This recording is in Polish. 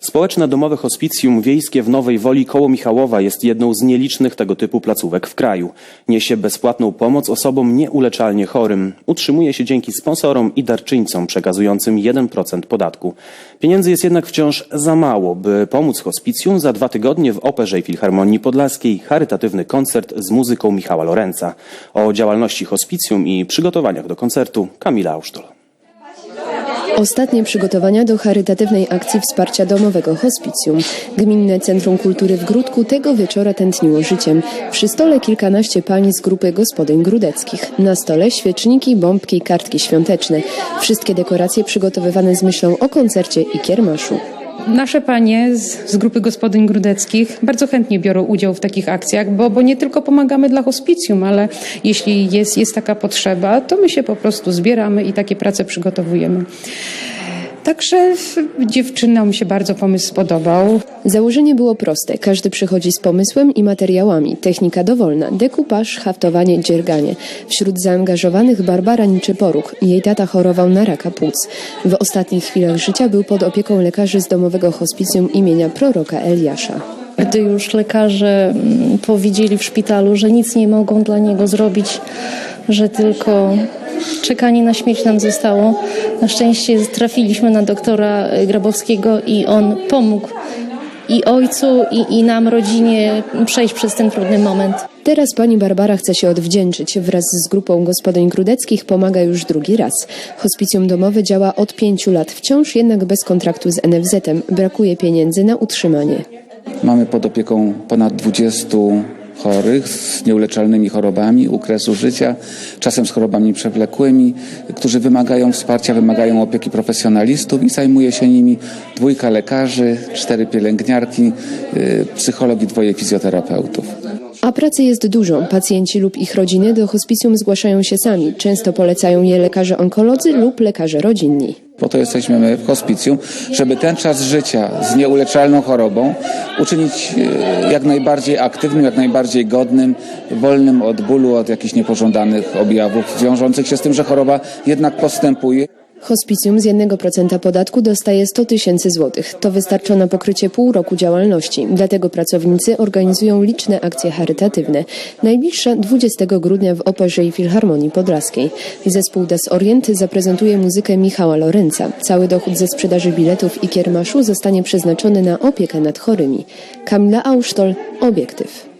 Społeczne domowe hospicjum wiejskie w Nowej Woli koło Michałowa jest jedną z nielicznych tego typu placówek w kraju. Niesie bezpłatną pomoc osobom nieuleczalnie chorym. Utrzymuje się dzięki sponsorom i darczyńcom przekazującym 1% podatku. Pieniędzy jest jednak wciąż za mało, by pomóc hospicjum za dwa tygodnie w Operze i Filharmonii Podlaskiej charytatywny koncert z muzyką Michała Lorenza. O działalności hospicjum i przygotowaniach do koncertu Kamila Ausztol. Ostatnie przygotowania do charytatywnej akcji wsparcia domowego hospicjum. Gminne Centrum Kultury w Gródku tego wieczora tętniło życiem. Przy stole kilkanaście pań z grupy gospodyń grudeckich. Na stole świeczniki, bombki, kartki świąteczne. Wszystkie dekoracje przygotowywane z myślą o koncercie i kiermaszu. Nasze panie z, z grupy gospodyń grudeckich bardzo chętnie biorą udział w takich akcjach, bo, bo nie tylko pomagamy dla hospicjum, ale jeśli jest, jest taka potrzeba, to my się po prostu zbieramy i takie prace przygotowujemy. Także dziewczynom się bardzo pomysł spodobał. Założenie było proste. Każdy przychodzi z pomysłem i materiałami. Technika dowolna. Dekupaż, haftowanie, dzierganie. Wśród zaangażowanych Barbara Niczyporuch. Jej tata chorował na raka płuc. W ostatnich chwilach życia był pod opieką lekarzy z domowego hospicjum imienia proroka Eliasza. Gdy już lekarze mm, powiedzieli w szpitalu, że nic nie mogą dla niego zrobić, że tylko czekanie na śmierć nam zostało, na szczęście trafiliśmy na doktora y, Grabowskiego i on pomógł i ojcu, i, i nam, rodzinie, przejść przez ten trudny moment. Teraz pani Barbara chce się odwdzięczyć. Wraz z grupą gospodyń grudeckich pomaga już drugi raz. Hospicjum domowe działa od pięciu lat, wciąż jednak bez kontraktu z NFZ-em. Brakuje pieniędzy na utrzymanie. Mamy pod opieką ponad 20 chorych z nieuleczalnymi chorobami u kresu życia, czasem z chorobami przewlekłymi, którzy wymagają wsparcia, wymagają opieki profesjonalistów i zajmuje się nimi dwójka lekarzy, cztery pielęgniarki, y, psycholog i dwoje fizjoterapeutów. A pracy jest dużo. Pacjenci lub ich rodziny do hospicjum zgłaszają się sami. Często polecają je lekarze onkolodzy lub lekarze rodzinni. Po to jesteśmy my w hospicjum, żeby ten czas życia z nieuleczalną chorobą uczynić e, jak najbardziej aktywnym, jak najbardziej godnym, wolnym od bólu, od jakichś niepożądanych objawów wiążących się z tym, że choroba jednak postępuje. Hospicjum z 1% podatku dostaje 100 tysięcy złotych. To wystarcza na pokrycie pół roku działalności. Dlatego pracownicy organizują liczne akcje charytatywne. Najbliższa 20 grudnia w Operze i Filharmonii Podlaskiej. Zespół Das Orient zaprezentuje muzykę Michała Lorenza. Cały dochód ze sprzedaży biletów i kiermaszu zostanie przeznaczony na opiekę nad chorymi. Kamila Ausztol, Obiektyw.